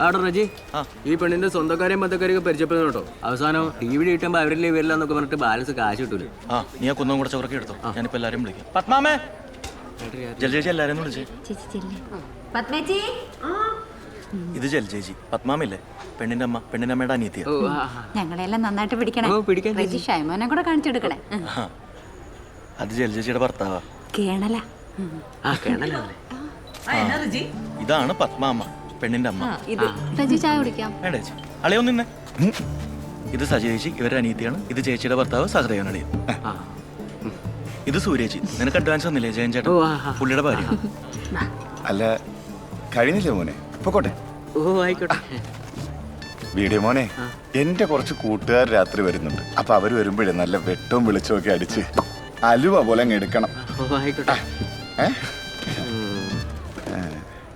ആടോ റജി. ഈ പെണ്ണിന്റെ സ്വന്തക്കാരെയും ബന്ധക്കാരെയൊക്കെ പരിചയപ്പെടുന്നു കേട്ടോ. അവസാനം ടി വി കിട്ടുമ്പോ അവരിലെ വരില്ലെന്നൊക്കെ പറഞ്ഞിട്ട് ബാലൻസ് കാശ് കിട്ടൂല. ആ നീ ആ കുന്നം കൂടെ ചോറൊക്കെ എടുത്തോ. ഞാനിപ്പോ എല്ലാരും വിളിക്കാം. പത്മാമേ. ജലജേജി എല്ലാരും വിളിച്ചേ. ഇത് ജലജേജി പത്മാമില്ലേ? പെണ്ണിന്റെ അമ്മ പെണ്ണിന്റെ അമ്മയുടെ അനിയത്തിയ. ഓ ആ, ആ. ഞങ്ങളെല്ലാം നന്നായിട്ട് പിടിക്കണേ. റജി ഷൈമോനെ കൂടെ കാണിച്ചെടുക്കണേ. അത് ജലജേജിയുടെ ഭർത്താവാ. കേണല. ആ കേണല്ലേ ഇതാണ് പത്മാമ്മ പെണ്ണിന്റെ അമ്മ. ഇത് റജി ചായ കുടിക്കാം. വേണ്ട ചേച്ചി. അളിയോ നിന്നെ. ഇത് സജേച്ചി ഇവരുടെ അനിയത്തിയാണ് ഇത് ചേച്ചിയുടെ ഭർത്താവ് സഹദേവൻ അളിയൻ. ആ. ഇത് സൂര്യേച്ചി നിനക്ക് അഡ്വാൻസ് ഒന്നില്ലേ ജയൻ ചേട്ടൻ. പുള്ളിയുടെ ഭാര്യ. അല്ല കഴിഞ്ഞില്ലേ മോനെ? പൊക്കോട്ടെ. ഓ ആയിക്കോട്ടെ. വീഡിയോ മോനെ എന്റെ കുറച്ച് കൂട്ടുകാർ രാത്രി വരുന്നുണ്ട്. അപ്പൊ അവർ വരുമ്പോഴേ നല്ല വെട്ടവും വിളിച്ചും ഒക്കെ അടിച്ച് അലുവ പോലെ അങ്ങ് എടുക്കണം. ഓ ആയിക്കോട്ടെ. ഏ?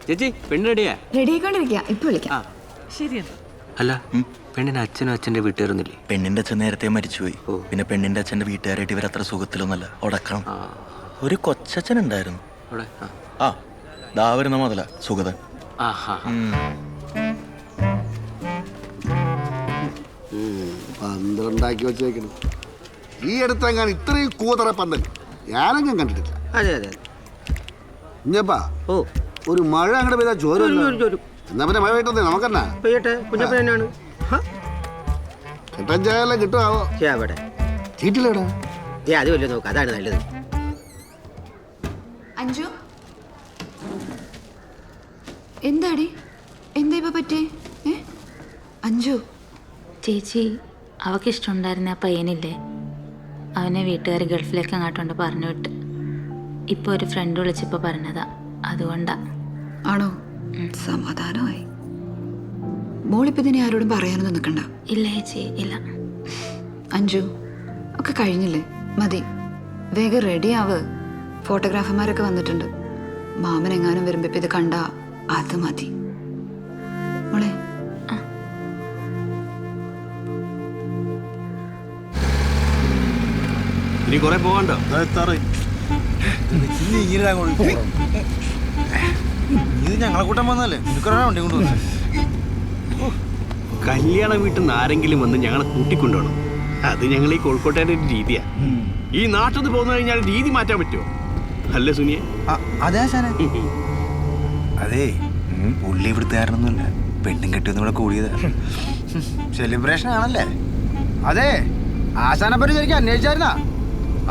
ചേച്ചി പെണ്ണ് റെഡിയാ റെഡി ആയിക്കൊണ്ടിരിക്കുക ഇപ്പൊ വിളിക്കാം. ആ. അല്ല പെണ്ണിന് അച്ഛനും അച്ഛന്റെ വീട്ടുകാരൊന്നുമില്ലേ? പെണ്ണിന്റെ അച്ഛൻ നേരത്തെ മരിച്ചുപോയി. പിന്നെ പെണ്ണിന്റെ അച്ഛന്റെ വീട്ടുകാരായിട്ട് ഇവർ അത്ര സുഖത്തിലൊന്നല്ല ഉടക്കണം ഒരു കൊച്ചച്ഛൻ ഉണ്ടായിരുന്നു ആ. ദാ വരുന്ന മുതല സുഗതൻ. ആ പന്തലുണ്ടാക്കി വെച്ചേക്കണം ഈ അടുത്തെങ്ങാൻ ഇത്രയും കൂതറ പന്തൽ ഞാനെങ്ങും കണ്ടിട്ടില്ല. അതെ അതെ. ഇഞ്ഞപ്പാ ഓ. ഒരു മഴ അങ്ങോട്ട് പെയ്താ ജോലി ചോരും, ചോരും. എന്നാ പിന്നെ മഴ പെയ്യട്ടെ നമുക്കെന്നാ? പെയ്യട്ടെ കുഞ്ഞപ്പൻ തന്നെയാണ്. കിട്ടാൻ ചായല്ലാം കിട്ടുമാവോ അവിടെ. ചീറ്റില്ലേടാ ഏ അത് വല്ല നോക്ക് അതാണ് നല്ലത്. അഞ്ജു? എന്താടി? എന്താ ഇപ്പൊ പറ്റേ ഏ? അഞ്ജു? ചേച്ചി അവക്ക് ഇഷ്ടമുണ്ടായിരുന്ന ആ പയ്യനില്ലേ? അവനെ വീട്ടുകാർ ഗൾഫിലേക്ക് അങ്ങോട്ടുണ്ട് പറഞ്ഞു വിട്ട്. ഇപ്പോൾ ഒരു ഫ്രണ്ട് വിളിച്ചപ്പോൾ പറഞ്ഞതാ. അതുകൊണ്ടാ. ആണോ? സമാധാനമായി. മോളിപ്പോ ഇതിനെ ആരോടും പറയാനൊന്നും നിൽക്കണ്ട. ഇല്ല ചേച്ചി ഇല്ല. അഞ്ജു ഒക്കെ കഴിഞ്ഞില്ലേ? മതി. വേഗം റെഡി ആവ്. ഫോട്ടോഗ്രാഫർമാരൊക്കെ വന്നിട്ടുണ്ട്. മാമൻ എങ്ങാനും വരുമ്പോ ഇപ്പൊ ഇത് കണ്ട അത് മതി. മോളെ. ഇനി കുറെ പോകണ്ടോ ഇത് ഞങ്ങളെ കൂട്ടം വന്നല്ലേ നിനക്കൊരാളെ വണ്ടി കൊണ്ടുവന്നു. കല്യാണ വീട്ടിൽ നിന്ന് ആരെങ്കിലും വന്ന് ഞങ്ങളെ കൂട്ടിക്കൊണ്ടുപോകണം. അത് ഞങ്ങൾ ഈ കോഴിക്കോട്ടുകാരുടെ ഒരു രീതിയാ. ഈ നാട്ടിൽ നിന്ന് പോന്നു കഴിഞ്ഞാൽ രീതി മാറ്റാൻ പറ്റുമോ? അല്ലേ സുനിയെ? അതെ ആശാനെ. അതെ പുള്ളി ഇവിടുത്തുകാരനൊന്നുമില്ല പെണ്ണും കെട്ടിയൊന്നും ഇവിടെ കൂടിയത്. സെലിബ്രേഷൻ ആണല്ലേ? അതെ ആശാനെ പറ്റി ശരിക്കും അന്വേഷിച്ചായിരുന്നാ?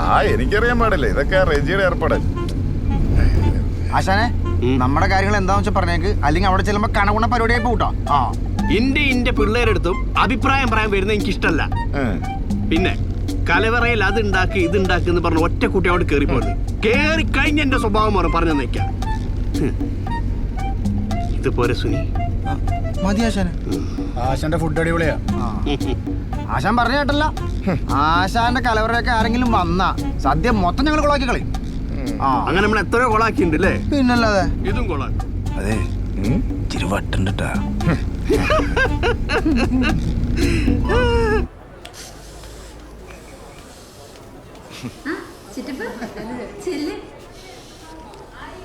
ആ എനിക്കറിയാൻ പാടില്ല. ഇതൊക്കെ റെജിയുടെ ഏർപ്പാടല്ലേ ആശാനെ നമ്മുടെ കാര്യങ്ങൾ എന്താന്ന് വെച്ചാൽ പറഞ്ഞേക്ക്. അല്ലെങ്കിൽ അവിടെ ചെല്ലുമ്പോ കണകുണ പരിപാടിയായി പോട്ടോ ആ. എന്റെ ഇന്റെ പിള്ളേരെടുത്തും അഭിപ്രായം പറയാൻ വരുന്നത് എനിക്ക് ഇഷ്ടമല്ല പിന്നെ കലവറയിൽ അത് ഉണ്ടാക്കി ഇത് ഉണ്ടാക്കി എന്ന് പറഞ്ഞ ഒറ്റ കുട്ടി അവിടെ കയറി പോകുന്നത് കയറി കഴിഞ്ഞ എന്റെ സ്വഭാവം മാറും പറഞ്ഞു നിൽക്കാം ഇതുപോലെ സുനി. മതി ആശാനെ. ആശാന്റെ ഫുഡ് അടിപൊളിയാ. ആശാൻ പറഞ്ഞ കേട്ടല്ല. ആശാന്റെ കലവറയൊക്കെ ആരെങ്കിലും വന്നാ സദ്യ മൊത്തം ഞങ്ങൾ കൊളാക്കി കളയും. അങ്ങനെ നമ്മൾ എത്രയോ കൊളാക്കിണ്ട് അല്ലേ പിന്നല്ലാതെ. ഇതും കൊളാക്കി അതെ. ഇച്ചിരി വട്ടുണ്ടിട്ടാ.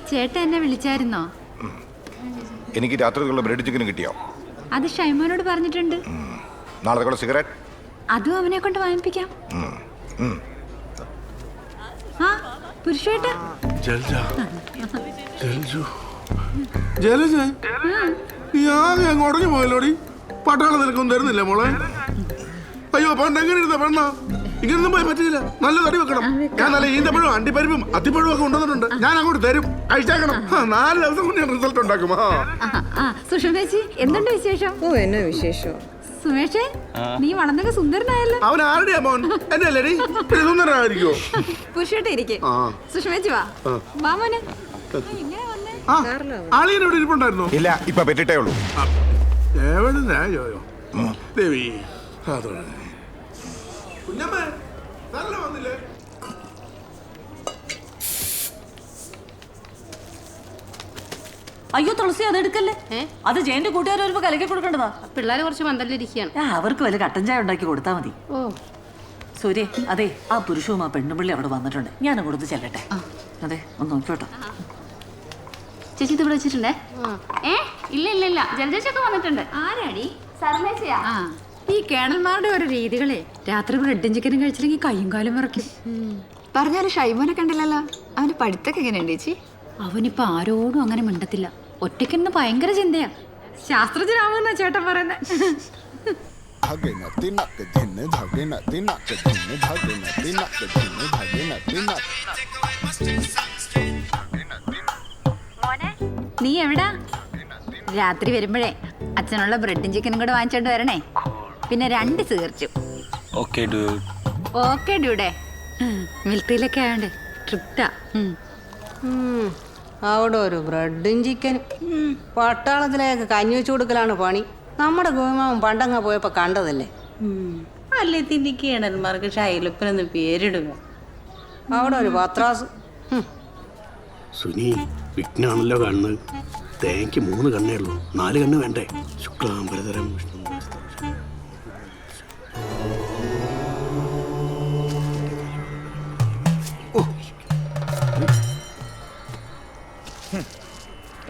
ചേട്ടൻ എന്നെ വിളിച്ചായിരുന്നോ? എനിക്ക് രാത്രിക്കുള്ള ബ്രെഡ് ചിക്കൻ കിട്ടിയോ? അത് ഷൈമോനോട് പറഞ്ഞിട്ടുണ്ട്. നാളെ സിഗരറ്റ് അതും അവനെ കൊണ്ട് വാങ്ങിപ്പിക്കാം. പുരുഷേട്ട ജലജ നീ ആകെ അങ്ങ് ഉടഞ്ഞു പോയല്ലോടി? പട്ടാളം നിനക്കൊന്നും തരുന്നില്ല മോളെ? അയ്യോ പണ്ട് എങ്ങനെ ഇരുന്ന പെണ്ണ? ഇങ്ങനൊന്നും പോയി പറ്റില്ല നല്ല തടി വെക്കണം. ഞാൻ നല്ല ഈന്തപ്പഴവും അണ്ടിപ്പരിപ്പും അത്തിപ്പഴവും ഒക്കെ കൊണ്ടുവന്നിട്ടുണ്ട്. ഞാൻ അങ്ങോട്ട് തരും. കഴിച്ചേക്കണം. ആ, നാല് ദിവസം കൊണ്ട് ഞാൻ റിസൾട്ട് ഉണ്ടാക്കും. ആ. ആ സുഷമേച്ചി എന്തുണ്ട് വിശേഷം? ഓ എന്നാ വിശേഷം? സുമേഷേ നീ വളർന്നൊക്കെ സുന്ദരനായല്ലോ. അവൻ ആരുടെ മോൻ? എന്റെ അല്ലേടി സുന്ദരനായിരിക്കോ പുരുഷേട്ട ഇരിക്കെ. സുഷമേച്ചി വാ. വാ മോനെ. ഇങ്ങനെ വന്നേ. ആ. ആളിയൻ ഇവിടെ ഇരിപ്പുണ്ടായിരുന്നോ? ഇല്ല ഇപ്പൊ പറ്റിട്ടേ ഉള്ളൂ. ദേവി അതോടെ കുഞ്ഞമ്മേ നല്ല വന്നില്ലേ അയ്യോ തുളസി അത് എടുക്കല്ലേ? അത് ജയന്റെ കൂട്ടുകാർ വരുമ്പോ കലക്കി കൊടുക്കേണ്ടതാ. പിള്ളേരെ കുറച്ച് മന്ദലിരിക്കുകയാണ്. അവർക്ക് വല്ല കട്ടൻ ചായ ഉണ്ടാക്കി കൊടുത്താൽ മതി. ഓ. സൂര്യ അതെ ആ പുരുഷവും ആ പെണ്ണുപിള്ളി അവിടെ വന്നിട്ടുണ്ട്. ഞാൻ അങ്ങോട്ട് ചെല്ലട്ടെ. അതെ ഒന്ന് നോക്കിയോട്ടോ ചേച്ചി ഇത് വിളിച്ചിട്ടുണ്ടേ ഏ? ഇല്ല ഇല്ല ഇല്ല. ജലജേച്ചൊക്കെ വന്നിട്ടുണ്ട്. ആരാടി? സർമേച്ചയാ ഈ കേണൽമാരുടെ ഓരോ രീതികളെ രാത്രി ബ്രെഡും ചിക്കനും കഴിച്ചില്ലെങ്കിൽ കയ്യും കാലും വിറക്കും പറഞ്ഞാലും ഷൈമോനെ കണ്ടില്ലല്ലോ? അവന് പഠിത്തൊക്കെ എങ്ങനെയുണ്ട് ചേച്ചി? അവനിപ്പോ ആരോടും അങ്ങനെ മിണ്ടത്തില്ല. ഒറ്റയ്ക്കെന്ന് ഭയങ്കര ചിന്തയാ. ശാസ്ത്രജ്ഞനാവുന്ന ചേട്ടൻ പറയുന്നത് നീ എവിടാ? രാത്രി വരുമ്പോഴേ അച്ഛനുള്ള ബ്രെഡും ചിക്കനും കൂടെ വാങ്ങിച്ചോണ്ട് വരണേ. പിന്നെ രണ്ട് തീർച്ചു ഓക്കെ ഓക്കെ ഡ്യൂടെ മിൽത്തിയിലൊക്കെ ആയോണ്ട് ട്രിപ്റ്റാ അവിടെ ഒരു ബ്രെഡും ചിക്കനും പട്ടാളത്തിലേക്ക് കഞ്ഞി വെച്ചു കൊടുക്കലാണ് പണി. നമ്മുടെ ഗോമാവൻ പണ്ടങ്ങ പോയപ്പോ കണ്ടതല്ലേ? അല്ലേ തിന്നിക്കണന്മാർക്ക് ഷൈലപ്പനൊന്ന് ഷൈലപ്പനെന്ന് പേരിടുക. അവിടെ ഒരു പത്രാസ്. സുനി വിഘ്നാണല്ലോ കണ്ണ്. തേങ്ങയ്ക്ക് മൂന്ന് കണ്ണേ ഉള്ളൂ. നാല് കണ്ണ് വേണ്ടേ? ശുക്ലാംബരതരം വിഷ്ണു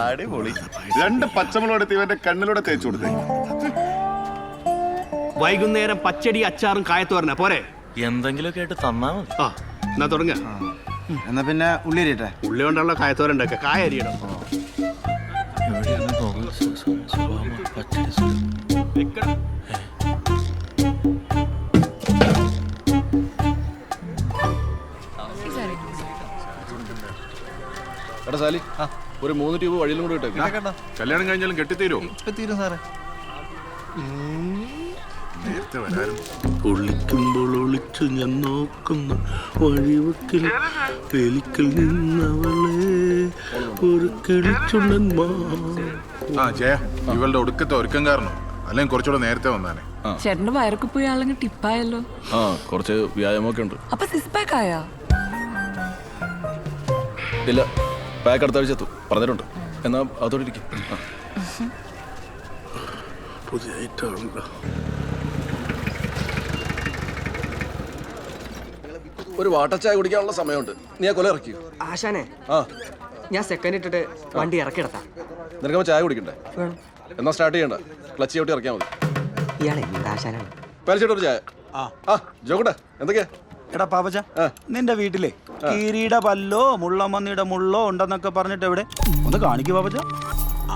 അടിപൊളി. രണ്ട് പച്ചമുളക് എടുത്ത് ഇവന്റെ കണ്ണിലൂടെ തേച്ചു കൊടുത്തേ. വൈകുന്നേരം പച്ചടി അച്ചാറും കായത്തോരന പോരെ. എന്തെങ്കിലും കേട്ട് തന്നാ മതി. ആ എന്നാ തുടങ്ങ. എന്നാ പിന്നെ ഉള്ളി അരിയട്ടെ? ഉള്ളി കൊണ്ടുള്ള കായത്തോരൻ ഉണ്ടാക്കുക കായ അരിയണം എവിടെയാണ് സുഖാമ, പച്ചടി എടാ സാലി. ഒരു മൂന്ന് ട്യൂബ് വഴിയിലും കൂടെ ഇട്ടേക്ക്. കല്യാണം കഴിഞ്ഞാലും കെട്ടിത്തീരോ? തീരും സാറേ. നേരത്തെ ഒളിക്കുമ്പോൾ ഒളിച്ചു ഞാൻ നോക്കുന്നു വഴിവക്കിൽ വെലിക്കൽ നിന്നവളെ ഒരു കിളിച്ചുണ്ടൻ മാ. ആ ജയ ഇവളുടെ ഒടുക്കത്തെ ഒരുക്കം കാരണം. അല്ലെങ്കിൽ കുറച്ചുകൂടെ നേരത്തെ വന്നാനെ ചേട്ടന്റെ വയറൊക്കെ പോയി ആളെങ്കിൽ ടിപ്പായല്ലോ. ആ കുറച്ച് വ്യായാമമൊക്കെ ഉണ്ട്. അപ്പൊ സിക്സ് പാക്ക് ആയാ ഇല്ല. പാക്ക് അടുത്ത ആഴ്ച എത്തും പറഞ്ഞിട്ടുണ്ട്. എന്നാ അതോടെ ഇരിക്കും. പുതിയ ഒരു വാട്ടർ ചായ കുടിക്കാനുള്ള സമയമുണ്ട്. നീ ആ കൊല ഇറക്കി. ആശാനെ ആ. ഞാൻ സെക്കൻഡ് ഇട്ടിട്ട് വണ്ടി ഇറക്കിടത്താം നിനക്കപ്പോൾ ചായ കുടിക്കണ്ടേ? എന്നാ സ്റ്റാർട്ട് ചെയ്യണ്ട. ക്ലച്ച് ചവിട്ടി ഇറക്കിയാൽ മതി. ഇയാളെ ആശാനാണ്? പരിചയം ചായ. ആ ജോക്കട്ടെ എന്തൊക്കെയാ? എടാ പാപ്പച്ച നിന്റെ വീട്ടിലെ കീരിയുടെ പല്ലോ മുള്ളമന്നിയുടെ മുള്ളോ ഉണ്ടെന്നൊക്കെ പറഞ്ഞിട്ട് എവിടെ? ഒന്ന് കാണിക്കു പാപ്പച്ച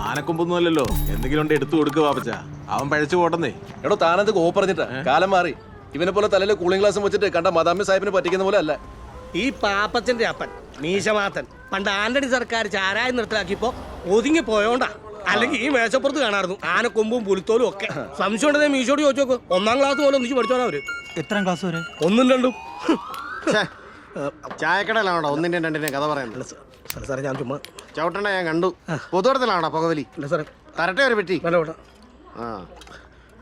ആനക്കൊമ്പൊന്നും അല്ലല്ലോ. എന്തെങ്കിലും ഉണ്ട് എടുത്തു കൊടുക്കുക പാപ്പച്ച അവൻ പഴച്ചു പോട്ടെന്നേ. എടോ താനത് കോ പറഞ്ഞിട്ടാ കാലം മാറി. ഇവനെ പോലെ തലയിൽ കൂളിംഗ് ഗ്ലാസ് വെച്ചിട്ട് കണ്ട മദാമി സാഹിബിനെ പറ്റിക്കുന്ന പോലെ അല്ല. ഈ പാപ്പച്ചന്റെ അപ്പൻ മീശമാത്തൻ പണ്ട് ആന്റണി സർക്കാർ ചാരായം നിർത്തലാക്കിയപ്പോ ഒതുങ്ങി പോയോണ്ടാ അല്ലെങ്കിൽ ഈ മേശപ്പുറത്ത് കാണാറുന്നു ആനക്കൊമ്പും പുലിത്തോലും ഒക്കെ. സംശയം ഉണ്ടെങ്കിൽ മീശോട് ചോദിച്ചു നോക്കും. ഒന്നാം ക്ലാസ് പോലെ ഒന്നിച്ച് പഠിച്ചോളാം അവർ. എത്രാം ക്ലാസ് വരെ? ഒന്നും രണ്ടും. ചായക്കടയിലാണോ ഒന്നിന്റെ രണ്ടിന്റെ കഥ പറയുന്നത്. സാറേ സാറേ ഞാൻ ചുമ്മാ ചവിട്ടണ ഞാൻ കണ്ടു. പൊതുവടത്തിലാണോ പുകവലി? ഇല്ല സാറേ. തരട്ടെ ഒരു പെട്ടി. ആ.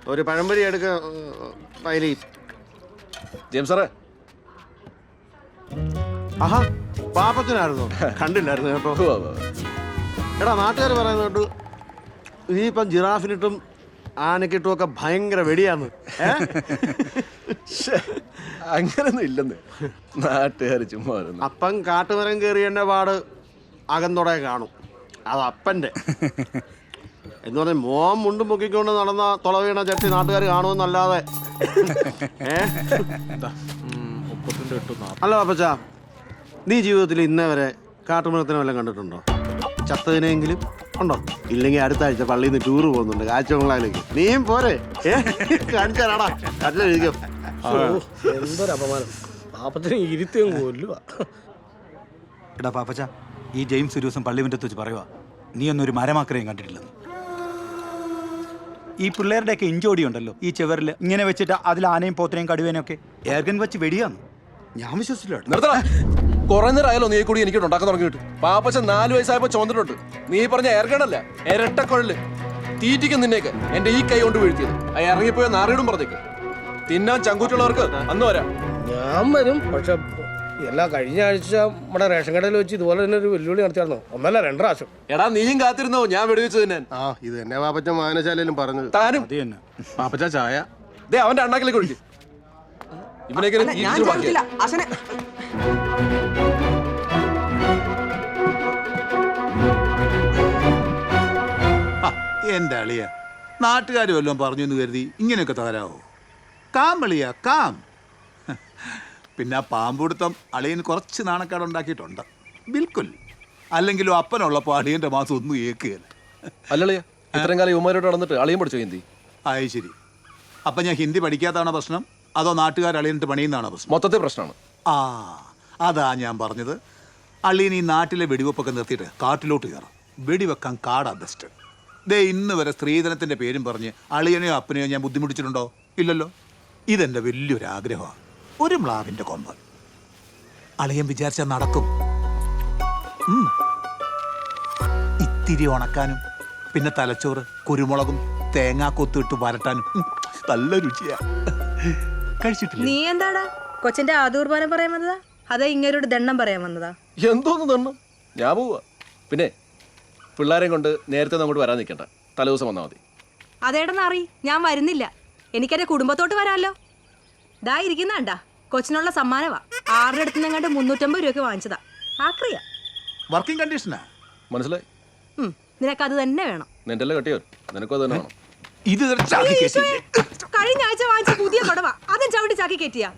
ഒരു പഴംപൊരി എടുക്ക പൈലി. ജെയിംസ് സാറേ. ആഹാ പാപ്പത്തിനായിരുന്നു. കണ്ടില്ലായിരുന്നു കേട്ടോ. എടാ നാട്ടുകാർ പറയുന്നത് കേട്ടു ഇനിയിപ്പം ജിറാഫിനിട്ടും ആനക്കിട്ടും ഒക്കെ ഭയങ്കര വെടിയാന്ന് അങ്ങനൊന്നും ഇല്ലെന്ന്. നാട്ടുകാർ ചുമ്മാ വരുന്നു. അപ്പം കാട്ടുമരം കയറിയതിന്റെ പാട് അകന്നോടെ കാണും. അത് അപ്പന്റെ എന്ന് പറഞ്ഞാൽ മോൻ മുണ്ടും പൊക്കിക്കൊണ്ട് നടന്ന തുളവീണ ചട്ടി നാട്ടുകാർ കാണുമെന്നല്ലാതെ. ഏ? അല്ല പപ്പച്ച നീ ജീവിതത്തിൽ ഇന്നേ വരെ കാട്ടുമൃഗത്തിനെ വല്ലതും കണ്ടിട്ടുണ്ടോ? ചത്തതിനെങ്കിലും ഉണ്ടോ? ഇല്ലെങ്കിൽ അടുത്ത ആഴ്ച പള്ളിയിൽ നിന്ന് ടൂറ് പോകുന്നുണ്ട്. കാഴ്ചബംഗ്ലാവിലേക്ക് നീയും പോരെ. കാണിച്ചാടാ. കട്ടിലെഴുതിക്കും എന്തൊരു അപമാനം. പാപ്പത്തിന് ഇരുത്തിയും കൊല്ലുക എടാ പാപ്പച്ച ഈ ജെയിംസ് ഒരു ദിവസം പള്ളി മുറ്റത്ത് വെച്ച് പറയുക നീ ഒന്നൊരു മരമാക്രയും കണ്ടിട്ടില്ലെന്ന്. ഈ പിള്ളേരുടെയൊക്കെ ഇഞ്ചോടി ഉണ്ടല്ലോ ഈ ചെവറിൽ ഇങ്ങനെ വെച്ചിട്ട് അതിൽ ആനയും പോത്തിനെയും കടുവേനെയും ഒക്കെ എയർഗൻ വെച്ച് വെടിയാന്ന്. ഞാൻ വിശ്വസിച്ചില്ല കുറെ നേരം ആയാലോ നീ കൂടി എനിക്ക് ഉണ്ടാക്കാൻ തുടങ്ങിയിട്ട്? പാപ്പച്ച നാല് വയസ്സായപ്പോ ചോന്നിട്ടുണ്ട് നീ പറഞ്ഞ എയർഗണല്ല ഇരട്ടക്കൊഴൽ. തീറ്റിക്കും നിന്നേക്ക് എന്റെ ഈ കൈ കൊണ്ട് വീഴ്ത്തിയത്. ആ ഇറങ്ങിപ്പോയ നാറിയിടും പറഞ്ഞേക്ക്. തിന്നാൻ ചങ്കൂറ്റുള്ളവർക്ക് അന്ന് വരാം. ഞാൻ വരും പക്ഷെ എല്ലാ കഴിഞ്ഞ ആഴ്ച നമ്മുടെ റേഷൻ കടയിൽ വെച്ച് ഇതുപോലെ തന്നെ ഒരു വെല്ലുവിളി നടത്തിയായിരുന്നു. ഒന്നല്ല രണ്ട് പ്രാവശ്യം. എടാ നീയും കാത്തിരുന്നോ? ഞാൻ വെടിവെച്ചു തന്നെ ആ ഇത് തന്നെ പാപ്പച്ച വായനശാലയിലും പറഞ്ഞു താനും. പാപ്പച്ച ചായ? ദേ അവന്റെ അണ്ണാക്കിലേക്ക് ഒഴിക്കും. ഞാൻ ചോദിക്കില്ല ബാക്കിയാ. എന്റെ അളിയ നാട്ടുകാർ വല്ലതും പറഞ്ഞു എന്ന് കരുതി ഇങ്ങനെയൊക്കെ തകരാവോ? കാം അളിയ കാം. പിന്നെ ആ പാമ്പുടുത്തം അളിയൻ കുറച്ച് നാണക്കേടുണ്ടാക്കിയിട്ടുണ്ട് ബിൽക്കുൽ. അല്ലെങ്കിലും അപ്പനുള്ളപ്പോൾ അളിയന്റെ മാസം ഒന്നും ഏക്കുകയില്ല അല്ലളിയ ഇത്രയും കാലം യുവമാരോട് നടന്നിട്ട് അളിയും പഠിച്ചോ ഹിന്ദി? അത് ശരി. അപ്പം ഞാൻ ഹിന്ദി പഠിക്കാത്തതാണോ പ്രശ്നം? അതോ നാട്ടുകാർ അളിയനിട്ട് പണിയുന്നതാണോ പ്രശ്നം? മൊത്തത്തിൽ പ്രശ്നമാണ്. ആ. അതാ ഞാൻ പറഞ്ഞത്. അള്ളീൻ ഈ നാട്ടിലെ വെടിവെപ്പൊക്കെ നിർത്തിയിട്ട് കാട്ടിലോട്ട് കയറാം. വെടിവെക്കാൻ കാടാ ബെസ്റ്റ് ദേ ഇന്ന് വരെ സ്ത്രീധനത്തിന്റെ പേരും പറഞ്ഞ് അളിയനെയോ അപ്പനെയോ ഞാൻ ബുദ്ധിമുട്ടിച്ചിട്ടുണ്ടോ? ഇല്ലല്ലോ. ഇതെന്റെ വലിയൊരു ആഗ്രഹമാണ് ഒരു മ്ലാവിന്റെ കൊമ്പ്. അളിയൻ വിചാരിച്ചാൽ നടക്കും. ഇത്തിരി ഉണക്കാനും പിന്നെ തലച്ചോറ് കുരുമുളകും തേങ്ങാക്കൊത്തിട്ട് വരട്ടാനും. ഉം, നല്ല രുചിയാ. കഴിച്ചിട്ടില്ല? നീ എന്താടാ? കൊച്ചിന്റെ ആദൂർബാനം പറയാൻ വന്നതാ? അതാ ഇങ്ങനൊരു ദണ്ണം പറയാൻ വന്നതാ. എന്തോന്ന് ദണ്ണം? ഞാൻ പോവാ. പിന്നെ പിള്ളേരെയും കൊണ്ട് നേരത്തെ അങ്ങോട്ട് വരാൻ നിൽക്കണ്ട. തലേദിവസം വന്നാൽ മതി. അതേടെന്ന് അറി ഞാൻ വരുന്നില്ല. എനിക്കെന്റെ കുടുംബത്തോട്ട് വരാമല്ലോ ദാ ഇരിക്കുന്നാണ്ടാ കൊച്ചിനുള്ള സമ്മാനവാ. ആരുടെ അടുത്ത് നിന്നങ്ങാണ്ട് മുന്നൂറ്റമ്പത് രൂപയ്ക്ക് വാങ്ങിച്ചതാ. ആക്രിയ. വർക്കിംഗ് കണ്ടീഷനാ മനസ്സിലായി? ഉം, നിനക്കത് തന്നെ വേണം. നിന്റെ അല്ലേ കെട്ടിയോ നിനക്കും അത് തന്നെ വേണം. ഇത്. കഴിഞ്ഞ ആഴ്ച വാങ്ങിച്ച പുതിയ കൊടവാ. അതും ചവിട്ടി ചാക്കി കയറ്റിയാ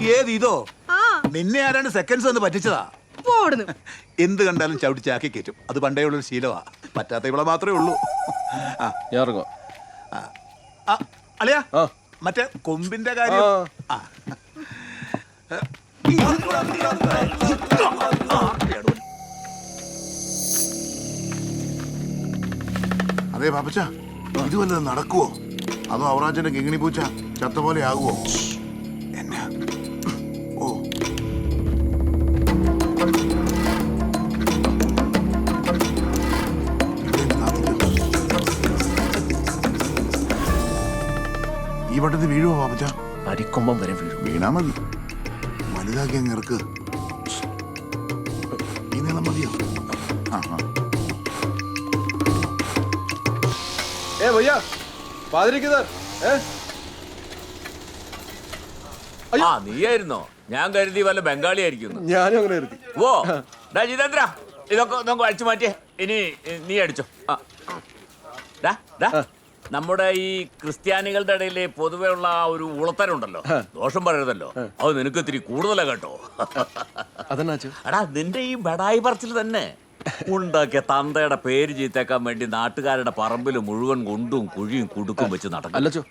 ഏത് ഇതോ? നിന്നെ ആരാണ് സെക്കൻഡ്സ് എന്ന് പറ്റിച്ചതാ? എന്ത് കണ്ടാലും ചവിട്ടി ചാക്കി കയറ്റും. അത് പണ്ടേ ഉള്ളൊരു ശീലമാ. പറ്റാത്ത ഇവിടെ മാത്രമേ ഉള്ളൂ. ആ. ഞാൻ ഇറങ്ങുക ആ, അളിയാ ആ. മറ്റേ കൊമ്പിന്റെ കാര്യം. ആ. അതെ പാപ്പച്ച. ഇത് വല്ലതും നടക്കുവോ? അതോ അവറാച്ചന്റെ കിങ്ങിണി പൂച്ച ചത്ത പോലെ ആകുവോ? ഈ വട്ടത്തിൽ വീഴുവോ പാപ്പച്ച അരിക്കൊമ്പം വരെ വീഴും. വീണാ മതി. വലുതാക്കി അങ്ങ് ഇറക്ക്. ഈ നീളം മതിയോ? ആ ആ. ഏ വയ്യ. പാതിരിക്കുന്നത് ഏ? ആ നീയായിരുന്നോ? ഞാൻ കരുതി വല്ല ബംഗാളി ആയിരിക്കുന്നു. ഞാനും അങ്ങനെ കരുതി. ഓ ഡാ ജിതേന്ദ്ര ഇതൊക്കെ നമുക്ക് അടിച്ചു മാറ്റിയേ. ഇനി നീ അടിച്ചോ. ആ. ഡാ, ഡാ, നമ്മുടെ ഈ ക്രിസ്ത്യാനികളുടെ ഇടയിലെ പൊതുവെ ഉള്ള ആ ഒരു ഉളത്തരുണ്ടല്ലോ. ദോഷം പറയരുതല്ലോ. അത് നിനക്ക് ഇത്തിരി കൂടുതലാ കേട്ടോ. അതെന്നാച്ചു എടാ നിന്റെ ഈ ബടായി പറച്ചിൽ തന്നെ. ഉണ്ടാക്കിയ തന്തയുടെ പേര് ചീത്തേക്കാൻ വേണ്ടി നാട്ടുകാരുടെ പറമ്പിൽ മുഴുവൻ കൊണ്ടും കുഴിയും കുടുക്കും വെച്ച് നടക്കും. അല്ലച്ചോ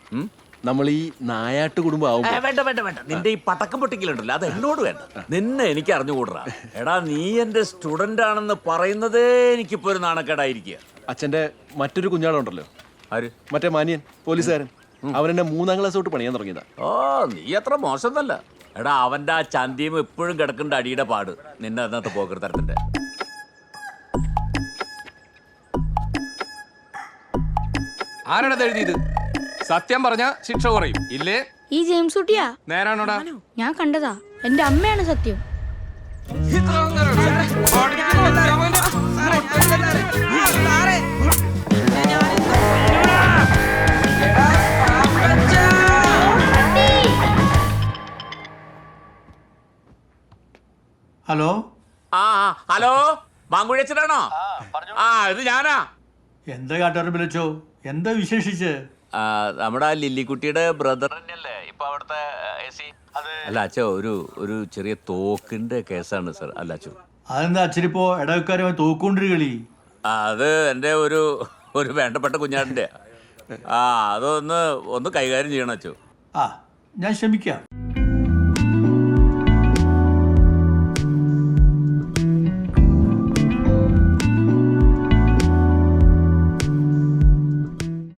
നമ്മൾ ഈ നായാട്ട് കുടുംബം ഏ, വേണ്ട വേണ്ട വേണ്ട. നിന്റെ ഈ പടക്കം പൊട്ടിക്കലുണ്ടല്ലോ. അത് എന്നോട് വേണ്ട. നിന്നെ എനിക്ക് അറിഞ്ഞുകൂടാ. എടാ നീ എന്റെ സ്റ്റുഡന്റ് ആണെന്ന് പറയുന്നതേ എനിക്കിപ്പോ ഒരു നാണക്കേടായിരിക്കുക അച്ഛന്റെ മറ്റൊരു കുഞ്ഞാളുണ്ടല്ലോ. ആര് മറ്റേ മാനിയൻ പോലീസുകാരൻ അവൻ എന്നെ മൂന്നാം ക്ലാസ് തൊട്ട് പണിയാൻ തുടങ്ങിയതാ ഓ നീ അത്ര മോശമൊന്നല്ല എടാ അവന്റെ ആ ചന്തിയും എപ്പോഴും കിടക്കേണ്ട അടിയുടെ പാട് നിന്നെ അതിനകത്ത് പോക്കരുത്തരത്തിന്റെ ആരാണത് എഴുതിയത് സത്യം പറഞ്ഞ ശിക്ഷ കുറയും ഇല്ലേ ഈ ജെയിംസ് കുട്ടിയാ നേരാണോടാ ഞാൻ കണ്ടതാ എന്റെ അമ്മയാണ് സത്യം ഹലോ? ആ ഹലോ? മാങ്കുഴിയച്ചനാണോ? ആ ഇത് ഞാനാ. എന്താ കാട്ടുകാരൻ വിളിച്ചോ? എന്താ വിശേഷിച്ച്? നമ്മുടെ ആ ലില്ലിക്കുട്ടിയുടെ ബ്രദർ തന്നെയല്ലേ? ഇപ്പൊ അവിടുത്തെ എസി അല്ല അച്ഛ ഒരു ഒരു ചെറിയ തോക്കിന്റെ കേസാണ് സർ. അല്ല അച്ഛൻ അതെന്താ അച്ഛനിപ്പോ ഇടവക്കാരുമായി തോക്കൊണ്ടിരി കളി? അത് എന്റെ ഒരു ഒരു വേണ്ടപ്പെട്ട കുഞ്ഞാടിന്റെ ആ അതൊന്ന് ഒന്ന് കൈകാര്യം ചെയ്യണം അച്ഛോ. ആ ഞാൻ ശ്രമിക്കാം.